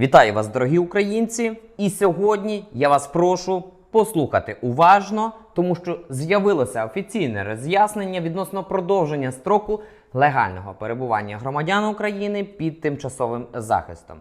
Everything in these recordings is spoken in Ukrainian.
Вітаю вас, дорогі українці! І сьогодні я вас прошу послухати уважно, тому що з'явилося офіційне роз'яснення відносно продовження строку легального перебування громадян України під тимчасовим захистом.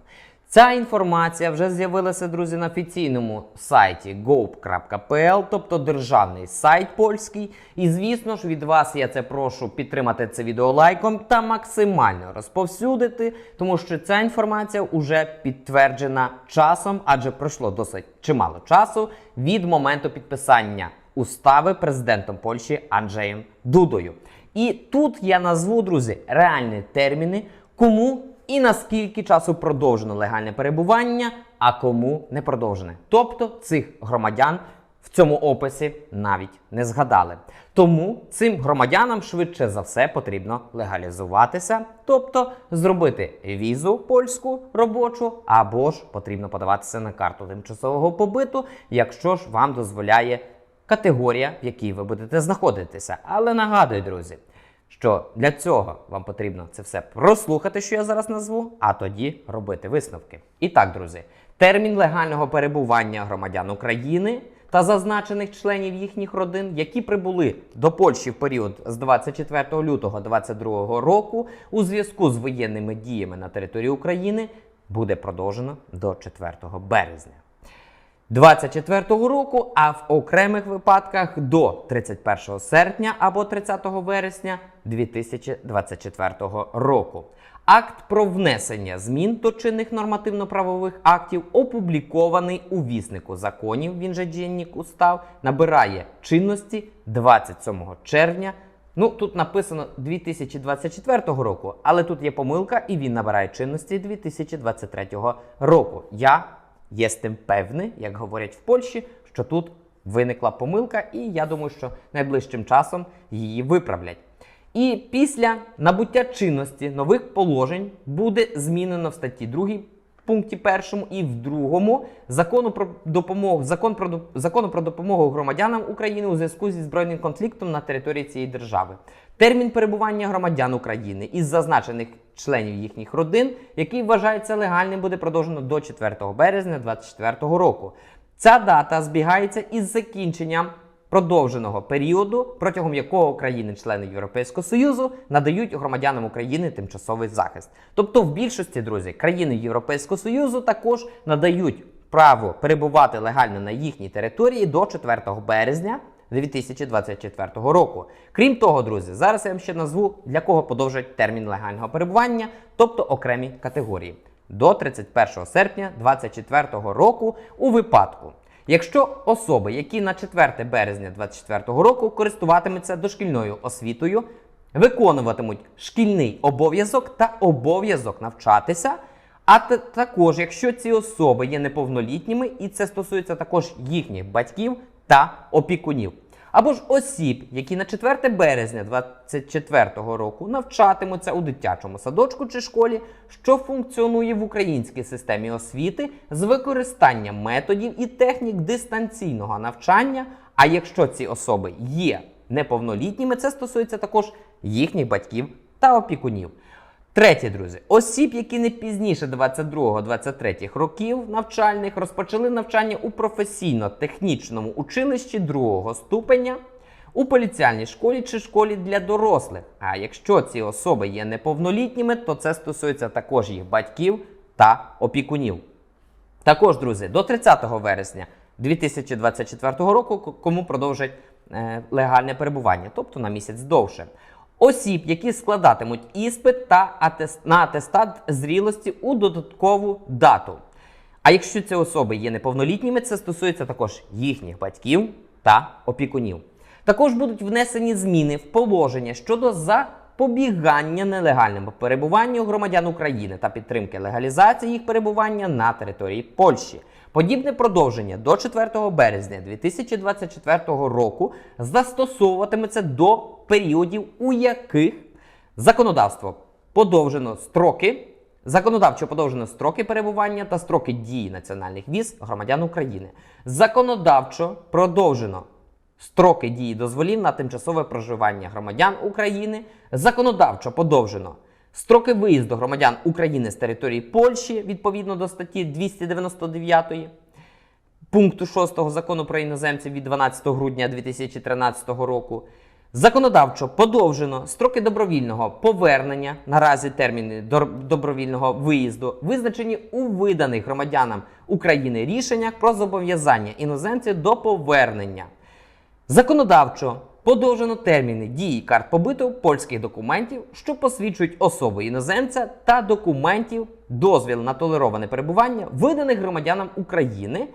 Ця інформація вже з'явилася, друзі, на офіційному сайті gov.pl, тобто державний сайт польський. І звісно ж, від вас я це прошу підтримати це відео лайком та максимально розповсюдити, тому що ця інформація вже підтверджена часом, адже пройшло досить чимало часу від моменту підписання устави президентом Польщі Анджеєм Дудою. І тут я назву, друзі, реальні терміни, кому і наскільки часу продовжено легальне перебування, а кому не продовжене. Тобто цих громадян в цьому описі навіть не згадали. Тому цим громадянам швидше за все потрібно легалізуватися, тобто зробити візу польську робочу, або ж потрібно подаватися на карту тимчасового побиту, якщо ж вам дозволяє категорія, в якій ви будете знаходитися. Але нагадую, друзі, що для цього вам потрібно це все прослухати, що я зараз назву, а тоді робити висновки. І так, друзі, термін легального перебування громадян України та зазначених членів їхніх родин, які прибули до Польщі в період з 24 лютого 2022 року у зв'язку з воєнними діями на території України, буде продовжено до 4 березня. 24 року, а в окремих випадках до 31 серпня або 30 вересня 2024 року. Акт про внесення змін до чинних нормативно-правових актів опублікований у віснику законів. Він же Дієннік устав набирає чинності 27 червня. Ну тут написано 2024 року, але тут є помилка, і він набирає чинності 2023 року. Я є з тим певний, як говорять в Польщі, що тут виникла помилка, і я думаю, що найближчим часом її виправлять. І після набуття чинності нових положень буде змінено в статті 2 пункті 1 і в другому закону про допомогу закон про закону про допомогу громадянам України у зв'язку зі збройним конфліктом на території цієї держави. Термін перебування громадян України із зазначених членів їхніх родин, який вважається легальним, буде продовжено до 4 березня 2024 року. Ця дата збігається із закінченням продовженого періоду, протягом якого країни-члени Європейського Союзу надають громадянам України тимчасовий захист. Тобто, в більшості друзі, країни Європейського Союзу також надають право перебувати легально на їхній території до 4 березня. 2024 року. Крім того, друзі, зараз я вам ще назву для кого подовжать термін легального перебування, тобто окремі категорії до 31 серпня 2024 року у випадку, Якщо особи, які на 4 березня 2024 року користуватимуться дошкільною освітою, виконуватимуть шкільний обов'язок та обов'язок навчатися, а та- також якщо ці особи є неповнолітніми, і це стосується також їхніх батьків та опікунів. Або ж осіб, які на 4 березня 2024 року навчатимуться у дитячому садочку чи школі, що функціонує в українській системі освіти з використанням методів і технік дистанційного навчання. А якщо ці особи є неповнолітніми, це стосується також їхніх батьків та опікунів. Третє, друзі, осіб, які не пізніше 22-23 років навчальних розпочали навчання у професійно-технічному училищі другого ступеня, у поліціальній школі чи школі для дорослих. А якщо ці особи є неповнолітніми, то це стосується також їх батьків та опікунів. Також, друзі, до 30 вересня 2024 року кому продовжать е, легальне перебування, тобто на місяць довше. Осіб, які складатимуть іспит та атест, на атестат зрілості у додаткову дату. А якщо ці особи є неповнолітніми, це стосується також їхніх батьків та опікунів. Також будуть внесені зміни в положення щодо запобігання нелегальному перебуванню громадян України та підтримки легалізації їх перебування на території Польщі. Подібне продовження до 4 березня 2024 року застосовуватиметься до періодів, у яких законодавство подовжено строки, законодавчо подовжено строки перебування та строки дії національних віз громадян України. Законодавчо продовжено строки дії дозволів на тимчасове проживання громадян України. Законодавчо подовжено Строки виїзду громадян України з території Польщі відповідно до статті 299 пункту 6 закону про іноземців від 12 грудня 2013 року. Законодавчо подовжено строки добровільного повернення, наразі терміни добровільного виїзду, визначені у виданих громадянам України рішеннях про зобов'язання іноземців до повернення. Законодавчо подовжено терміни дії карт побиту польських документів, що посвідчують особи іноземця та документів, дозвіл на толероване перебування, виданих громадянам України.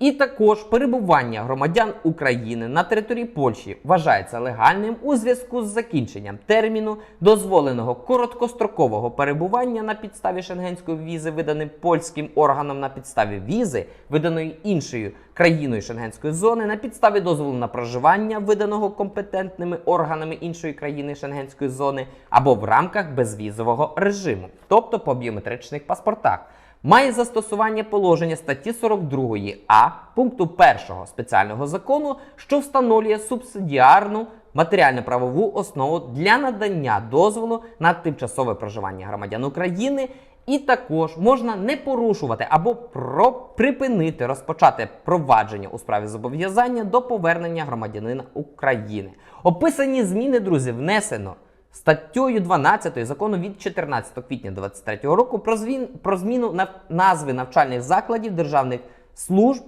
І також перебування громадян України на території Польщі вважається легальним у зв'язку з закінченням терміну дозволеного короткострокового перебування на підставі шенгенської візи, виданим польським органом на підставі візи, виданої іншою країною шенгенської зони, на підставі дозволу на проживання, виданого компетентними органами іншої країни шенгенської зони, або в рамках безвізового режиму, тобто по біометричних паспортах має застосування положення статті 42 А пункту 1 спеціального закону, що встановлює субсидіарну матеріально-правову основу для надання дозволу на тимчасове проживання громадян України. І також можна не порушувати або про припинити розпочати провадження у справі зобов'язання до повернення громадянина України. Описані зміни, друзі, внесено статтею 12 закону від 14 квітня 2023 року про, звін, про зміну нав- назви навчальних закладів державних служб,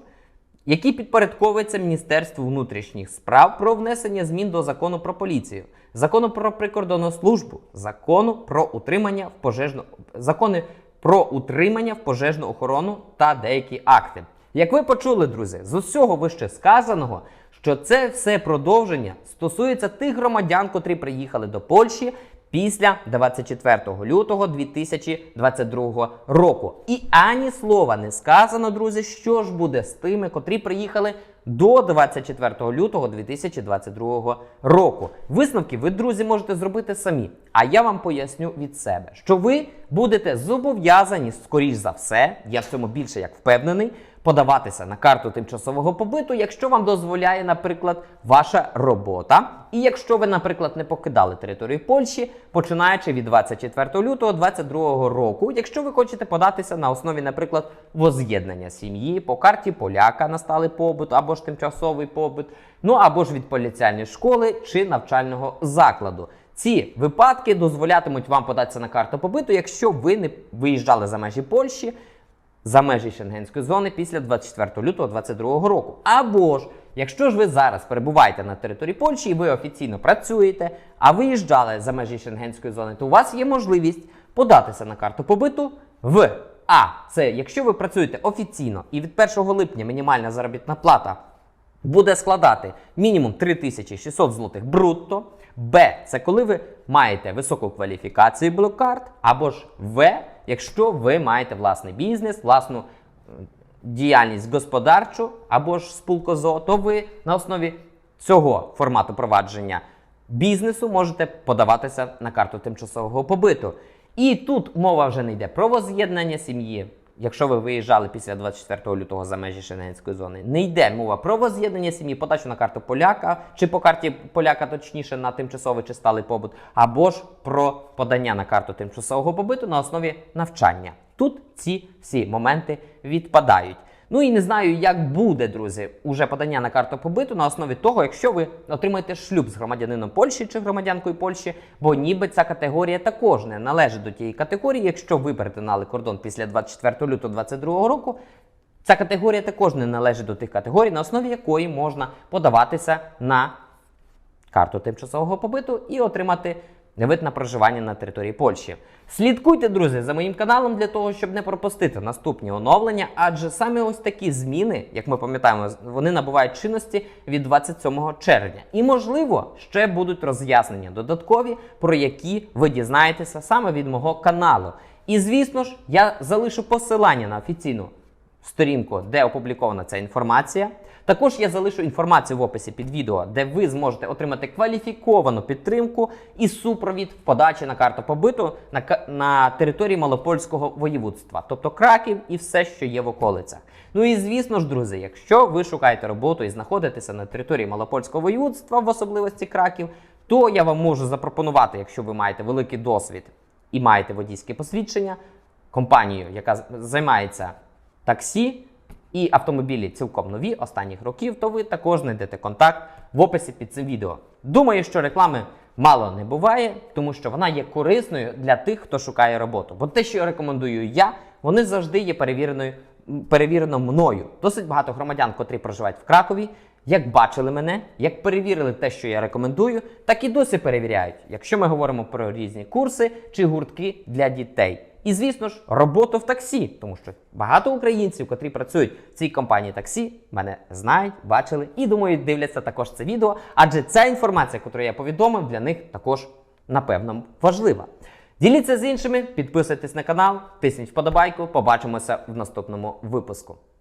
які підпорядковуються Міністерству внутрішніх справ про внесення змін до закону про поліцію, закону про прикордонну службу, закону про утримання в пожежну закони про утримання в пожежну охорону та деякі акти. Як ви почули, друзі, з усього вище сказаного, що це все продовження стосується тих громадян, котрі приїхали до Польщі після 24 лютого 2022 року. І ані слова не сказано, друзі, що ж буде з тими, котрі приїхали до 24 лютого 2022 року. Висновки ви, друзі, можете зробити самі. А я вам поясню від себе, що ви будете зобов'язані, скоріш за все, я в цьому більше як впевнений, подаватися на карту тимчасового побиту, якщо вам дозволяє, наприклад, ваша робота. І якщо ви, наприклад, не покидали територію Польщі, починаючи від 24 лютого 2022 року, якщо ви хочете податися на основі, наприклад, воз'єднання сім'ї по карті поляка на сталий побут або ж тимчасовий побут, ну або ж від поліціальної школи чи навчального закладу. Ці випадки дозволятимуть вам податися на карту побиту, якщо ви не виїжджали за межі Польщі за межі Шенгенської зони після 24 лютого 2022 року. Або ж, якщо ж ви зараз перебуваєте на території Польщі і ви офіційно працюєте, а виїжджали за межі Шенгенської зони, то у вас є можливість податися на карту побиту в А. Це якщо ви працюєте офіційно і від 1 липня мінімальна заробітна плата буде складати мінімум 3600 злотих брутто. Б. Це коли ви маєте високу кваліфікацію блокарт, або ж В. Якщо ви маєте власний бізнес, власну е, діяльність господарчу або ж спілкозо, то ви на основі цього формату провадження бізнесу можете подаватися на карту тимчасового побиту. І тут мова вже не йде про воз'єднання сім'ї. Якщо ви виїжджали після 24 лютого за межі Шенгенської зони, не йде мова про воз'єднання сім'ї, подачу на карту поляка, чи по карті поляка, точніше, на тимчасовий чи сталий побут, або ж про подання на карту тимчасового побиту на основі навчання. Тут ці всі моменти відпадають. Ну і не знаю, як буде, друзі, уже подання на карту побиту на основі того, якщо ви отримаєте шлюб з громадянином Польщі чи громадянкою Польщі, бо ніби ця категорія також не належить до тієї категорії, якщо ви перетинали кордон після 24 лютого 2022 року. Ця категорія також не належить до тих категорій, на основі якої можна подаватися на карту тимчасового побиту і отримати вид на проживання на території Польщі. Слідкуйте, друзі, за моїм каналом для того, щоб не пропустити наступні оновлення, адже саме ось такі зміни, як ми пам'ятаємо, вони набувають чинності від 27 червня. І, можливо, ще будуть роз'яснення додаткові, про які ви дізнаєтеся саме від мого каналу. І звісно ж, я залишу посилання на офіційну сторінку, де опублікована ця інформація. Також я залишу інформацію в описі під відео, де ви зможете отримати кваліфіковану підтримку і супровід в подачі на карту побиту на, на території Малопольського воєводства, тобто Краків і все, що є в околицях. Ну і звісно ж, друзі, якщо ви шукаєте роботу і знаходитеся на території Малопольського воєводства, в особливості Краків, то я вам можу запропонувати, якщо ви маєте великий досвід і маєте водійське посвідчення, компанію, яка займається таксі, і автомобілі цілком нові останніх років, то ви також знайдете контакт в описі під цим відео. Думаю, що реклами мало не буває, тому що вона є корисною для тих, хто шукає роботу. Бо те, що я рекомендую я, вони завжди є перевіреною, перевірено мною. Досить багато громадян, котрі проживають в Кракові, як бачили мене, як перевірили те, що я рекомендую, так і досі перевіряють, якщо ми говоримо про різні курси чи гуртки для дітей. І, звісно ж, роботу в таксі, тому що багато українців, котрі працюють в цій компанії таксі, мене знають, бачили і думаю, дивляться також це відео, адже ця інформація, яку я повідомив, для них також напевно важлива. Діліться з іншими, підписуйтесь на канал, тисніть вподобайку. Побачимося в наступному випуску.